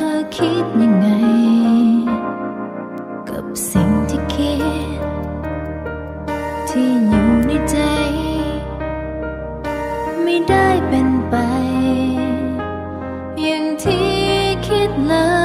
ธอคิดยังไง กับสิ่งที่คิด ที่อยู่ในใจ ไม่ได้เป็นไป อย่างที่คิดเลย